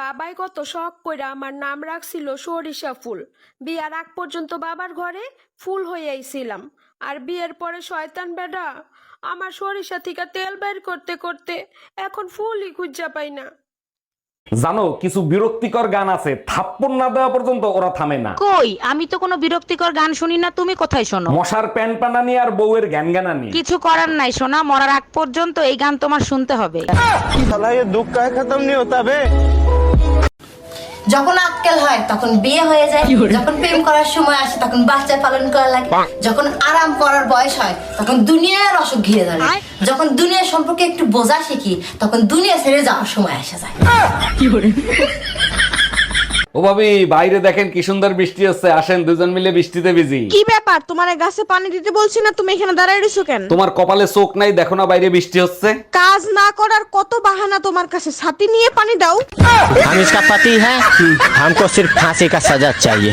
বাবাই কত শখ কইরা আমার নাম রাখছিল সরিষা ফুল। বিয়ার আগ পর্যন্ত বাবার ঘরে ফুল হইয়াইছিলাম আর বিয়ের পরে শয়তান বেডা আমার সরিষা থেকে তেল বের করতে করতে এখন ফুলই খুঁজা পাই না। জানো কিছু বিরক্তিকর গান আছে থাপ্পড় না দেওয়া পর্যন্ত ওরা থামে না। কই? আমি তো কোনো বিরক্তিকর গান শুনি না তুমি কোথায় শোনো? মশার প্যান পানা পানানি আর বউয়ের গান গানানি কিছু করার নাই শোনা মরার আগ পর্যন্ত এই গান তোমার শুনতে হবে। দুঃখ খতম নিয়ে হতাবে যখন আক্কেল হয় তখন বিয়ে হয়ে যায়। যখন প্রেম করার সময় আসে তখন বাচ্চা পালন করা লাগে। যখন আরাম করার বয়স হয় তখন দুনিয়ার অসুখ ঘিরে ধরে। যখন দুনিয়া সম্পর্কে একটু বোঝা শিখি তখন দুনিয়া ছেড়ে যাওয়ার সময় আসা যায়। ও ভাবি বাইরে দেখেন কি সুন্দর বৃষ্টি হচ্ছে আসেন দুজন মিলে বৃষ্টিতে ভিজি কি ব্যাপার তোমার এই গাছে পানি দিতে বলছি না তুমি এখানে দাঁড়ায় রয়েছো কেন তোমার কপালে চোখ নাই দেখো না বাইরে বৃষ্টি হচ্ছে কাজ না করার কত বাহানা তোমার কাছে ছাতি নিয়ে পানি দাও हम इसका पति है हमको सिर्फ फांसी का सजा चाहिए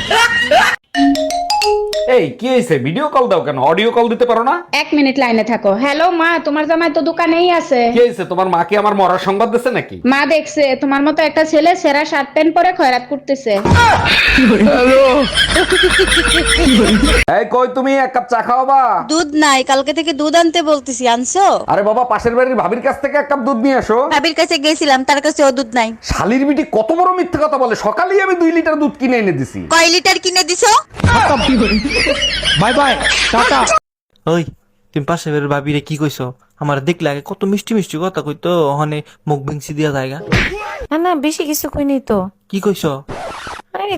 এই কি হয়েছে ভিডিও কল দাও কেন? অডিও কল দিতে পারো না? এক মিনিট লাইনে থাকো। হ্যালো মা তোমার জামাই তো দোকানেই আছে। কি হয়েছে তোমার মা কি আমার মরার সংবাদ দিছে নাকি? মা দেখছে তোমার মতো একটা ছেলে সেরা শার্ট প্যান্ট পরে খয়রাত করতেছে। এই কই তুমি? এক কাপ চা খাও বা। দুধ নাই কালকে থেকে দুধ আনতে বলতেছি আনছো? আরে বাবা পাশের বাড়ির ভাবির কাছ থেকে এক কাপ দুধ নিয়ে আসো। ভাবির কাছে গেছিলাম তার কাছে ও দুধ নাই। শালির বিটি কত বড় মিথ্যা কথা বলে? সকালেই আমি দুই লিটার দুধ কিনে এনে দিছি। কয় লিটার কিনে দিছো? Bye bye ta-ta. ওই তুমি পাশে বের ভাবিরে কি কইছো? আমার দেখ লাগে কত মিষ্টি মিষ্টি কথা কইতো ওখানে মুখ বিংসি দিয়া জায়গা। না না বেশি কিছু কইনি তো। কি কইছো? আরে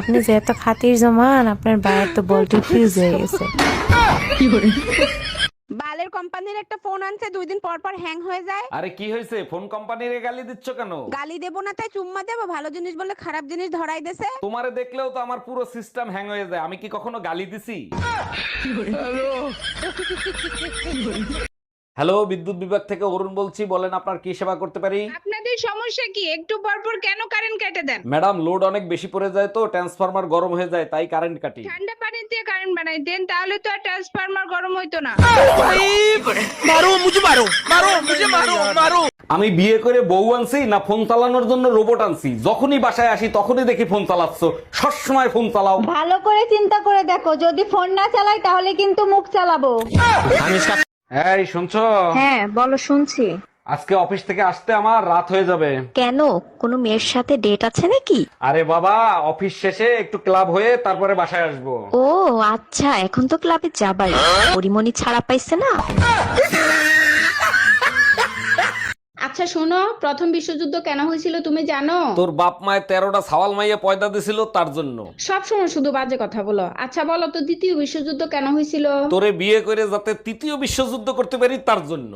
আপনি যে এত খাতির জমান আপনার বাইরের তো বলটি ফিউজ হয়ে গেছে। বালের কোম্পানির একটা ফোন আনছে দুই দিন পর পর হ্যাং হয়ে যায়। আরে কি হয়েছে? ফোন কোম্পানির গালি দিচ্ছ কেন? গালি দেবো না তাই চুম্মা দেবো ভালো জিনিস বলে খারাপ জিনিস ধরাই দেছে। তোমারে দেখলেও তো আমার পুরো সিস্টেম হ্যাং হয়ে যায়। আমি কি কখনো গালি দিছি? হ্যালো বিদ্যুৎ বিভাগ থেকে অরুণ বলছি বলেন আপনার কি সেবা করতে পারি? আপনাদের সমস্যা কি? একটু পর পর কেন কারেন্ট কেটে দেন? ম্যাডাম লোড অনেক বেশি পড়ে যায় তো ট্রান্সফরমার গরম হয়ে যায় তাই কারেন্ট কাটি। ঠান্ডা পানি দিয়ে কারেন্ট বানাই দেন তাহলে তো আর ট্রান্সফরমার গরম হইতো না। মারো মুঝে মারো মারো মুঝে মারো মারো। আমি বিয়ে করে বউ আনছি না ফোন চালানোর জন্য রোবট আনছি? যখনই বাসায় আসি তখনই দেখি ফোন চালাচ্ছ সবসময় ফোন চালাও। ভালো করে চিন্তা করে দেখো যদি ফোন না চালাই তাহলে কিন্তু মুখ চালাবো। এই শুনছো? হ্যাঁ বলো শুনছি। আজকে অফিস থেকে আসতে আমার রাত হয়ে যাবে। কেন? কোনো মেয়ের সাথে ডেট আছে নাকি? আরে বাবা অফিস শেষে একটু ক্লাব হয়ে তারপরে বাসায় আসব। ও আচ্ছা এখন তো ক্লাবে যাবাই। পরিমণি ছাড়া পাইছে না? আচ্ছা শোনো প্রথম বিশ্বযুদ্ধ কেন হয়েছিল তুমি জানো? তোর বাপ মায়ের তেরোটা সাওয়াল মাইয়া পয়দা দিছিল তার জন্য। সব সময় শুধু বাজে কথা বলো। আচ্ছা বলো তো দ্বিতীয় বিশ্বযুদ্ধ কেন হয়েছিল? তোরে বিয়ে করে যাতে তৃতীয় বিশ্বযুদ্ধ করতে পারি তার জন্য।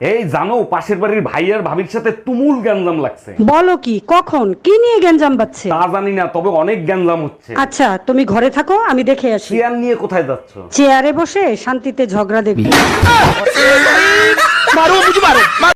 এই জানো পাশের বাড়ির ভাই আর ভাবির সাথে তুমুল গ্যাঞ্জাম লাগছে। বলো কি কখন কি নিয়ে গ্যাঞ্জাম বাচ্ছে তা জানি না তবে অনেক গ্যাঞ্জাম হচ্ছে। আচ্ছা তুমি ঘরে থাকো আমি দেখে আসি। চেয়ার নিয়ে কোথায় যাচ্ছ? চেয়ারে বসে শান্তিতে ঝগড়া দেখি